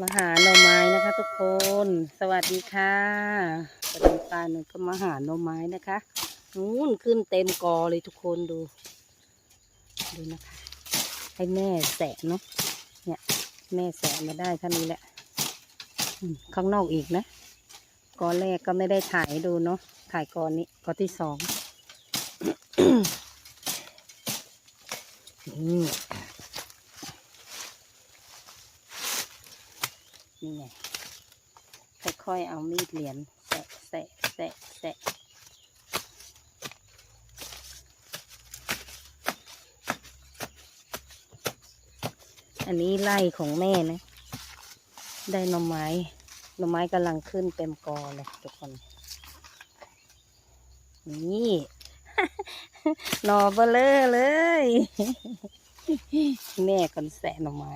มาหาหน่อไม้นะคะ ทุกคน สวัสดีค่ะประเด็นปลาหนึ่งก็มาหาหน่อไม้นะคะนู้นขึ้นเต็มกอเลยทุกคนดู ดูนะคะให้แม่แสะเนาะเนี่ย แม่แสะมาได้ท่านี้แหละข้างนอกอีกนะกอแรกก็ไม่ได้ถ่ายดูเนาะถ่ายกอนี้กอที่สองนี่ นี่ไงค่อยๆเอามีดเหรียญแสะแสะแสะแสะอันนี้ไล่ของแม่นะ ได้หน่อไม้หน่อไม้กำลังขึ้นเต็มกอเลยทุกคน นี่หน่อเบลอเลย แม่คนแสะหน่อไม้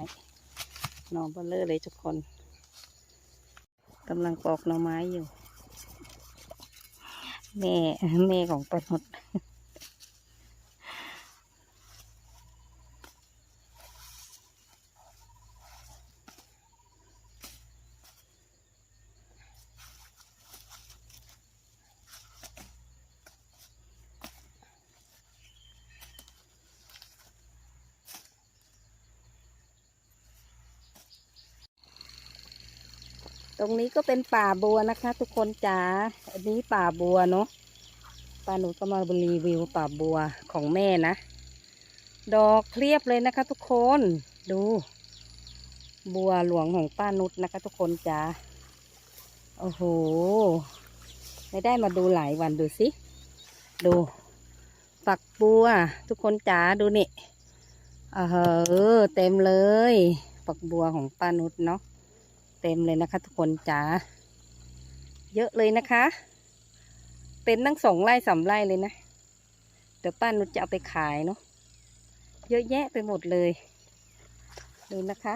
หน่อเบลอเลยทุกคน กำลังปอกหน่อไม้อยู่ แม่แม่ของปนด ตรงนี้ก็เป็นป่าบัวนะคะ ทุกคนจ๋า อันนี้ป่าบัวเนาะป้าหนูก็มารีวิวป่าบัวของแม่นะ ดอกเพียบเลยนะคะ ทุกคน ดู บัวหลวงของป้านุชนะคะ ทุกคนจ๋า โอ้โห ไม่ได้มาดูหลายวันดูสิ ดู ฝักบัว ทุกคนจ๋าดูนี่เออเต็มเลย ฝักบัวของป้านุชเนาะ ต็มเลยนะคะทุกคนจ๋าเยอะเลยนะคะ เป็นทั้งสองไร่สามไร่เลยนะ เดี๋ยวป้านุชจะเอาไปขายเนาะเยอะแยะไปหมดเลยดูนะคะ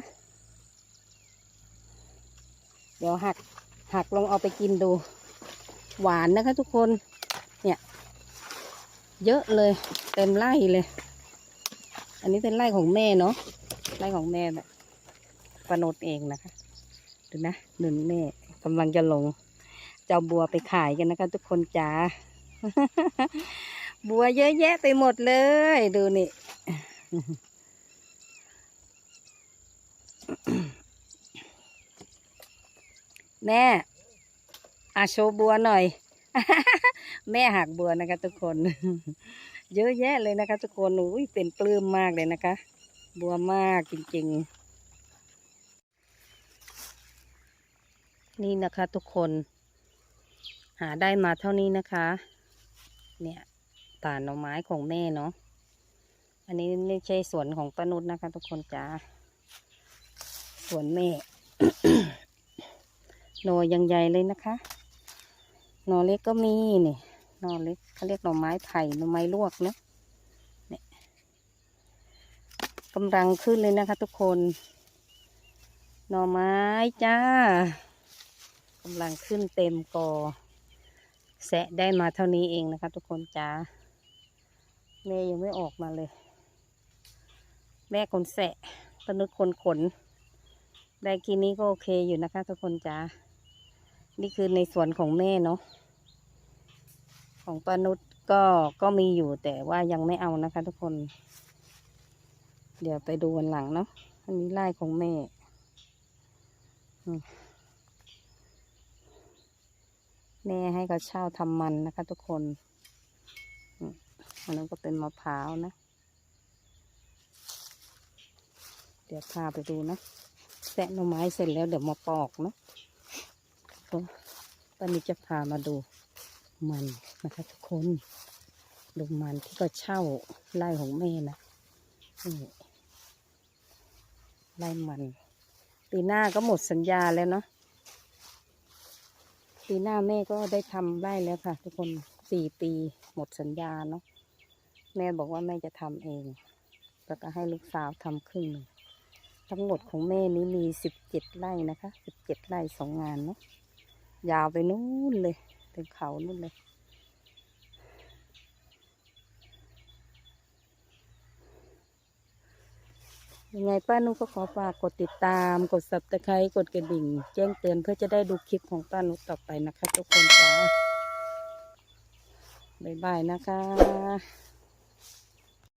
เดี๋ยวหักหักลองเอาไปกินดู หวานนะคะทุกคนเนี่ย เยอะเลย เต็มไร่เลย อันนี้เป็นไร่ของแม่เนาะไร่ของแม่แบบปานดเองนะคะ ดูนะหนึ่งแม่กำลังจะลงจะเอาบัวไปขายกันนะคะ ทุกคนจ๋าบัวเยอะแยะไปหมดเลย ดูนี่แม่อาโชว์บัวหน่อย แม่หักบัวนะคะ ทุกคน เยอะแยะเลยนะคะ ทุกคนอุ้ยเป็นปลื้มมากเลยนะคะ บัวมากจริง ๆ นี่นะคะทุกคน หาได้มาเท่านี้นะคะ เนี่ยป่าหน่อไม้ของแม่เนาะอันนี้ไม่ใช่สวนของป้านุชนะคะ ทุกคนจ้าสวนแม่หน่อยังใหญ่เลยนะคะหน่อเล็กก็มีนี่หน่อเล็กเขาเรียกหน่อไม้ไผ่หน่อไม้ลวกเนาะเนี่ยกำลังขึ้นเลยนะคะ ทุกคน หน่อไม้จ้า กำลังขึ้นเต็มกอ แสะได้มาเท่านี้เองนะคะ ทุกคนจ้าแม่ยังไม่ออกมาเลย แม่คนแสะปนุษคนขน ได้กินนี้ก็โอเคอยู่นะคะ ทุกคนจ้านี่คือในสวนของแม่เนาะของปนุษก็ก็มีอยู่แต่ว่ายังไม่เอานะคะ ทุกคน เดี๋ยวไปดูวันหลังเนาะอันนี้ไร่ของแม่ อืม แม่ให้เขาเช่าทำมันนะคะ ทุกคนอันนั้นก็เป็นมะพร้าวนะ เดี๋ยวพาไปดูนะแซะหน่อไม้เสร็จแล้วเดี๋ยวมาปอกนะตอนนี้จะพามาดูมันนะคะทุกคน ดูมันที่ก็เช่าไร่ของแม่นะนี่ไร่มัน ปีหน้าก็หมดสัญญาแล้วเนาะ ปีหน้าแม่ก็ได้ทำได้แล้วค่ะ ทุกคนสี่ปีหมดสัญญาเนาะแม่บอกว่าแม่จะทำเอง แล้วก็ให้ลูกสาวทำครึ่งหนึ่งทั้งหมดของแม่นี้มีสิบเจ็ดไร่นะคะสิบเจ็ดไร่สองงานเนาะยาวไปนู่นเลยถึงเขานู่นเลย ยังไงป้านุก็ขอฝากกดติดตาม กดสับตะไคร้กดกระดิ่ง แจ้งเตือนเพื่อจะได้ดูคลิปของป้านุต่อไปนะคะ ทุกคนจ้าบ๊ายบายนะคะ